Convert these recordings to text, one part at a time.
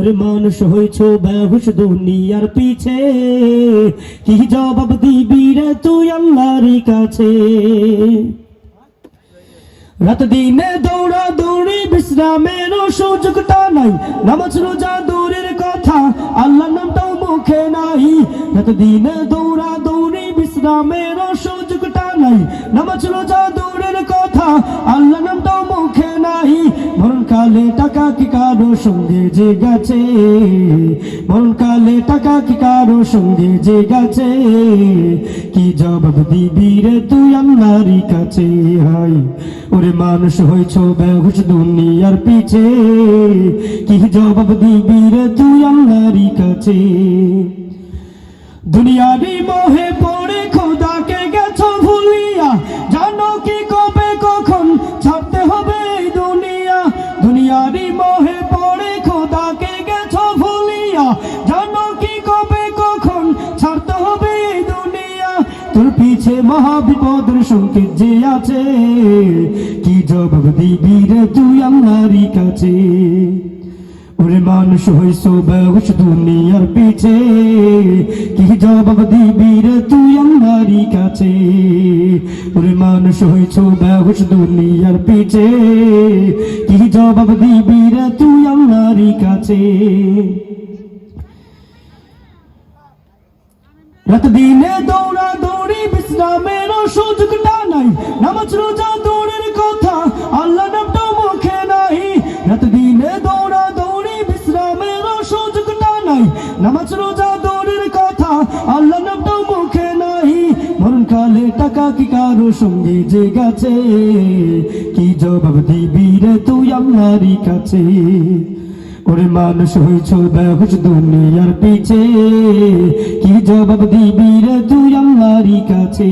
ওরে মানুষ হয়েছ বেহুশ দুনিয়ার পিছে। কি জবাব দিবি রে তুই আল্লাহর কাছে? রাত দিনে দৌড়া দৌড়ি বিশ্রামের সুযোগটা নাই। নামাজ রোজা দূরের কথা আল্লাহ নামটাও মুখে নাই। রাত দিনে দৌড়া দৌড়ি বিশ্রামের সুযোগটা নাই। নামাজ রোজা দূরের কথা টাকা কি কারও সঙ্গে যে গেছে? টাকা কি কারও সঙ্গে যে গেছে? কি জবাব দিবি রে তুই আল্লাহর কাছে? হাই ওরে মানুষ হয়েছ বেহুশ দুনিয়ার পিছে। কি জবাব দিবি রে তুই আল্লাহর কাছে? দুনিয়ারি মোহে পড়ে তোর পিছে মহা বিপদের সংকেত যে আছে, কি জবাব দিবি রে তুই আল্লাহরই কাছে? ওরে মানুষ হইস বেহুশ দুনিয়ার পিছে, কি জবাব দিবি রে তুই আল্লাহরই কাছে? ওরে মানুষ হইছ বেহুশ দুনিয়ার পিছে, কি জবাব দিবি রে তুই আল্লাহরই কাছে? রাত দিনে দৌড়া নামাজ রোজা দৌড়ের কথা আল্লাহ নামটা মুখে নাই। মরণ কালে টাকা কি কারও সঙ্গে যে গেছে? কি জবাব দিবি রে তুই আল্লাহরই কাছে? ওরে মানুষ হয়েছ বেহুশ দুনিয়ার পিছে। কি জবাব দিবি রে তুই আল্লাহরই কাছে?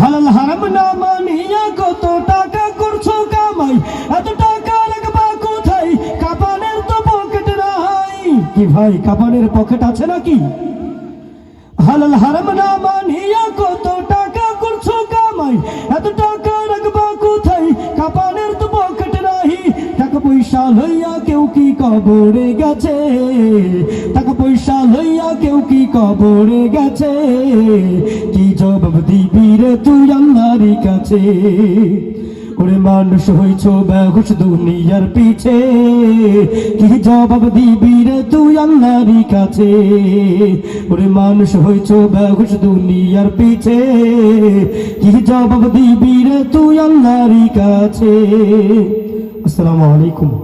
হালাল হারাম না মানিয়া কত টাকা করছ কামাই? কি ভাই কাপানের পকেট আছে নাকি? হালাল হারাম না মানিয়া কত টাকা করছ কামাই? এত টাকা রাখবা কোথায়? কাপানের তো পকেট নাহি। টাকা পয়সা লইয়া কেউ কি কবরে গেছে? টাকা পয়সা লইয়া কেউ কি কবরে গেছে? কি জবাব দিবি রে তুই আল্লাহর কাছে? ওরে মানুষ হয়েছ বেহুশ দুনিয়ার পিছে। কি জবাব দিবি রে তুই আল্লাহর কাছে? ওরে মানুষ হয়েছ বেহুশ দুনিয়ার পিছে। কি জবাব দিবি রে তুই আল্লাহর কাছে? আসসালামু আলাইকুম।